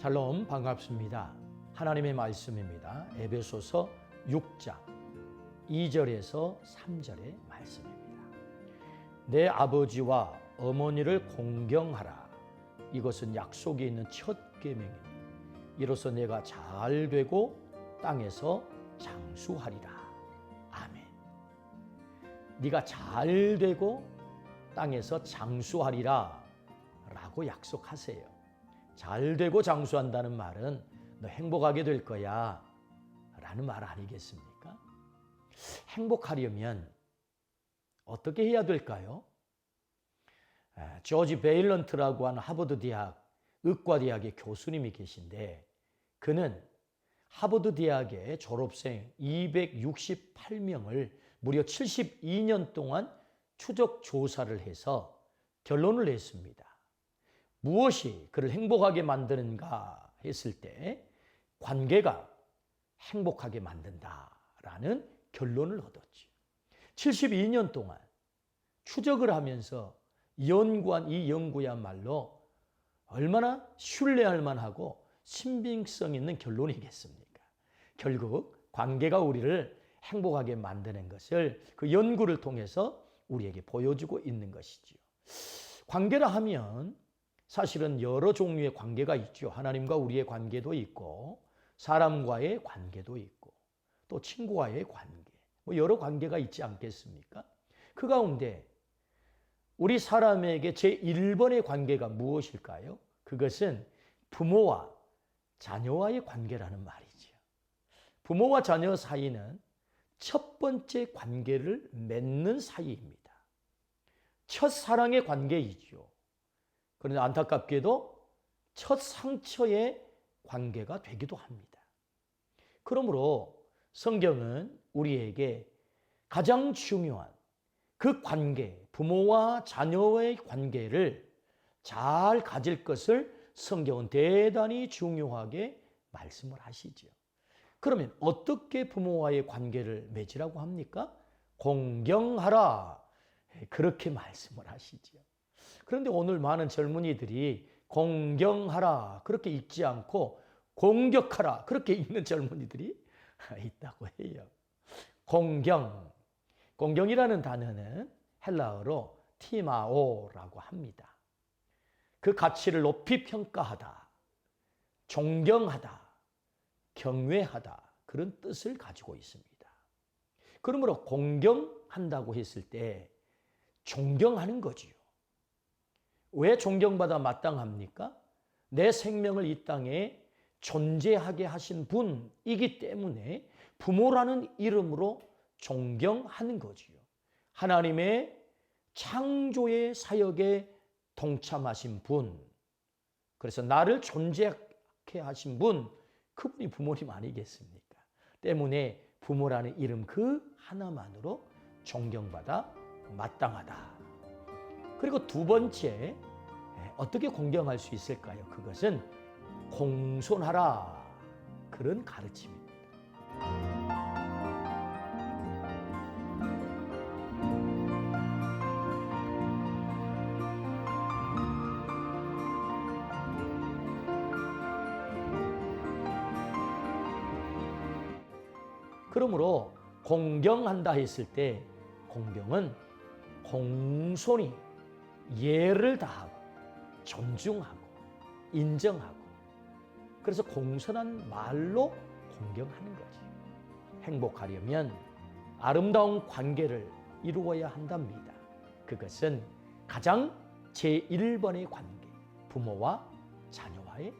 샬롬 반갑습니다. 하나님의 말씀입니다. 에베소서 6장 2절에서 3절의 말씀입니다. 내 아버지와 어머니를 공경하라. 이것은 약속이 있는 첫 계명이니 이로써 내가 잘 되고 땅에서 장수하리라. 아멘. 네가 잘 되고 땅에서 장수하리라 라고 약속하세요. 잘 되고 장수한다는 말은 너 행복하게 될 거야 라는 말 아니겠습니까? 행복하려면 어떻게 해야 될까요? 아, 조지 베일런트라고 하는 하버드 대학 의과 대학의 교수님이 계신데 그는 하버드 대학의 졸업생 268명을 무려 72년 동안 추적 조사를 해서 결론을 냈습니다. 무엇이 그를 행복하게 만드는가 했을 때 관계가 행복하게 만든다라는 결론을 얻었죠. 72년 동안 추적을 하면서 연구한 이 연구야말로 얼마나 신뢰할 만하고 신빙성 있는 결론이겠습니까? 결국 관계가 우리를 행복하게 만드는 것을 그 연구를 통해서 우리에게 보여주고 있는 것이지요. 관계라 하면 사실은 여러 종류의 관계가 있죠. 하나님과 우리의 관계도 있고, 사람과의 관계도 있고, 또 친구와의 관계, 뭐 여러 관계가 있지 않겠습니까? 그 가운데 우리 사람에게 제 1번의 관계가 무엇일까요? 그것은 부모와 자녀와의 관계라는 말이죠. 부모와 자녀 사이는 첫 번째 관계를 맺는 사이입니다. 첫 사랑의 관계이죠. 그런데 안타깝게도 첫 상처의 관계가 되기도 합니다. 그러므로 성경은 우리에게 가장 중요한 그 관계, 부모와 자녀의 관계를 잘 가질 것을 성경은 대단히 중요하게 말씀을 하시죠. 그러면 어떻게 부모와의 관계를 맺으라고 합니까? 공경하라. 그렇게 말씀을 하시죠. 그런데 오늘 많은 젊은이들이 공경하라. 그렇게 읽지 않고 공격하라. 그렇게 읽는 젊은이들이 있다고 해요. 공경. 공경이라는 단어는 헬라어로 티마오라고 합니다. 그 가치를 높이 평가하다. 존경하다. 경외하다. 그런 뜻을 가지고 있습니다. 그러므로 공경한다고 했을 때 존경하는 거지요. 왜 존경받아 마땅합니까? 내 생명을 이 땅에 존재하게 하신 분이기 때문에 부모라는 이름으로 존경하는 거지요. 하나님의 창조의 사역에 동참하신 분, 그래서 나를 존재하게 하신 분, 그분이 부모님 아니겠습니까? 때문에 부모라는 이름 그 하나만으로 존경받아 마땅하다. 그리고 두 번째, 어떻게 공경할 수 있을까요? 그것은 공손하라. 그런 가르침입니다. 그러므로 공경한다 했을 때 공경은 공손히 예를 다하고 존중하고 인정하고 그래서 공손한 말로 공경하는 거지. 행복하려면 아름다운 관계를 이루어야 한답니다. 그것은 가장 제1번의 관계, 부모와 자녀와의